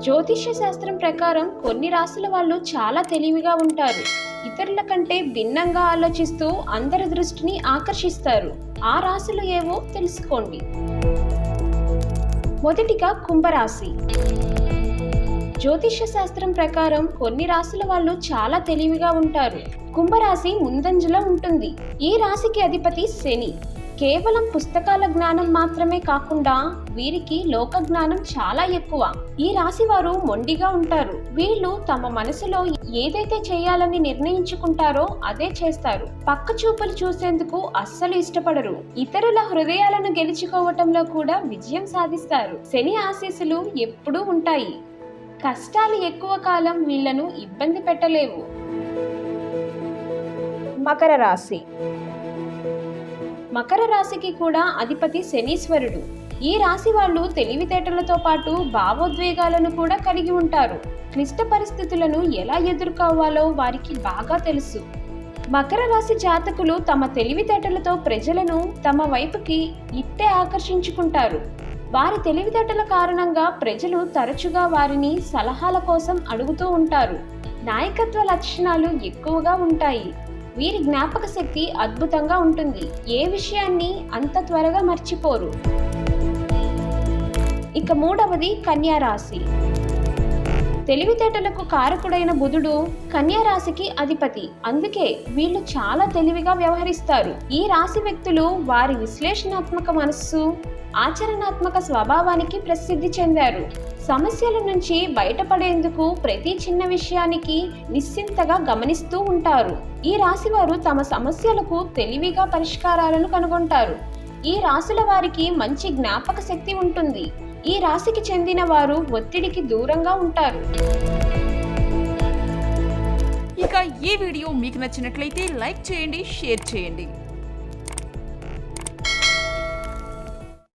జ్యోతిష్య శాస్త్రం ప్రకారం కొన్ని రాశుల వాళ్ళు చాలా తెలివిగా ఉంటారు. ఇతరుల కంటే భిన్నంగా ఆలోచిస్తూ అందరి దృష్టిని ఆకర్షిస్తారు. ఆ రాసులు ఏవో తెలుసుకోండి. మొదటిగా కుంభరాశి. జ్యోతిష్య శాస్త్రం ప్రకారం కొన్ని రాసుల వాళ్ళు చాలా తెలివిగా ఉంటారు. కుంభరాశి ముందంజలో ఉంటుంది. ఈ రాశికి అధిపతి శని. కేవలం పుస్తకాల జ్ఞానం మాత్రమే కాకుండా వీరికి లోక జ్ఞానం చాలా ఎక్కువ. ఈ రాశి వారు మొండిగా ఉంటారు. వీళ్ళు తమ మనసులో ఏదైతే చేయాలని నిర్ణయించుకుంటారో అదే చేస్తారు. పక్క చూపులు చూసేందుకు అస్సలు ఇష్టపడరు. ఇతరుల హృదయాలను గెలుచుకోవటంలో కూడా విజయం సాధిస్తారు. శని ఆశీస్సులు ఎప్పుడూ ఉంటాయి. కష్టాలు ఎక్కువ కాలం వీళ్ళను ఇబ్బంది పెట్టలేవు. మకర రాశి. మకర రాశికి కూడా అధిపతి శనీశ్వరుడు. ఈ రాశి వాళ్ళు తెలివితేటలతో పాటు భావోద్వేగాలను కూడా కలిగి ఉంటారు. క్లిష్ట పరిస్థితులను ఎలా ఎదుర్కోవాలో వారికి బాగా తెలుసు. మకర రాశి జాతకులు తమ తెలివితేటలతో ప్రజలను తమ వైపుకి ఇట్టే ఆకర్షించుకుంటారు. వారి తెలివితేటల కారణంగా ప్రజలు తరచుగా వారిని సలహాల కోసం అడుగుతూ ఉంటారు. నాయకత్వ లక్షణాలు ఎక్కువగా ఉంటాయి. వీరి జ్ఞాపక శక్తి అద్భుతంగా ఉంటుంది. ఏ విషయాన్ని అంత త్వరగా మర్చిపోరు. ఇక మూడవది కన్యా రాశి. తెలివితేటలకు కారకుడైన బుధుడు కన్యా రాశికి అధిపతి. అందుకే వీళ్ళు చాలా తెలివిగా వ్యవహరిస్తారు. ఈ రాశి వ్యక్తులు వారి విశ్లేషణాత్మక మనస్సు ఆచరణాత్మక స్వభావానికి ప్రసిద్ధి చెందారు. సమస్యల నుంచి బయటపడేందుకు ప్రతి చిన్న విషయానికి నిశ్చింతగా గమనిస్తూ ఉంటారు. ఈ రాశివారు తమ సమస్యలకు తెలివిగా పరిష్కారాలను కనుగొంటారు. ఈ రాశుల వారికి మంచి జ్ఞాపక శక్తి ఉంటుంది. ఈ రాశికి చెందిన వారు ఒత్తిడికి దూరంగా ఉంటారు. ఇక ఈ వీడియో మీకు నచ్చినట్లయితే లైక్ చేయండి షేర్ చేయండి.